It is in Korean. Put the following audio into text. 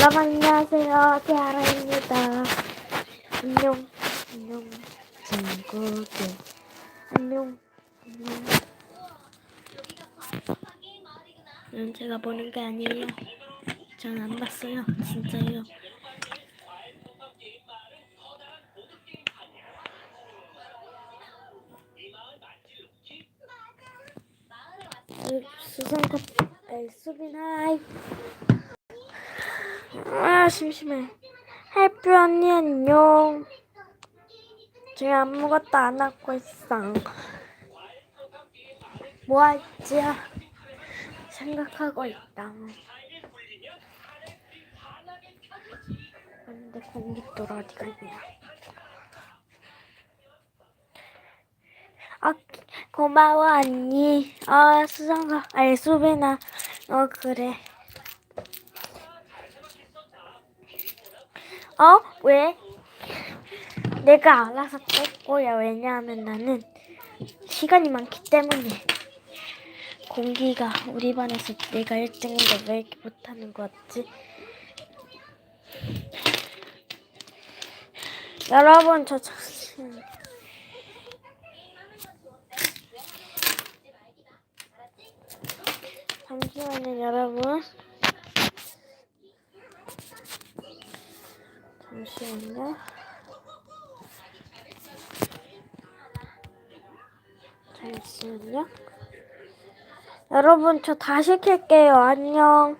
여러분 안녕하세요. 티아라입니다. 안녕, 안녕, 친구들. 안녕, 안녕. 이건 제가 보는 게 아니에요. 전 안 봤어요. 진짜요. 수성컵 수빈 하이 아 심심해. 해피 언니 안녕. 지금 아무것도 안 하고 있어. 뭐 할지 생각하고 있다. 근데 공깃돌 어디 갔냐 아 고마워 언니. 아 수성아 아니 수빈아. 어 그래 어 왜? 내가 알아서 뺄 거야 왜냐하면 나는 시간이 많기 때문에 공기가 우리 반에서 내가 1등인데 왜 이렇게 못하는 거 같지? 여러분 저 잠시 잠시만요 여러분 잠시만요. 잠시만요. 여러분 저 다시 켤게요. 안녕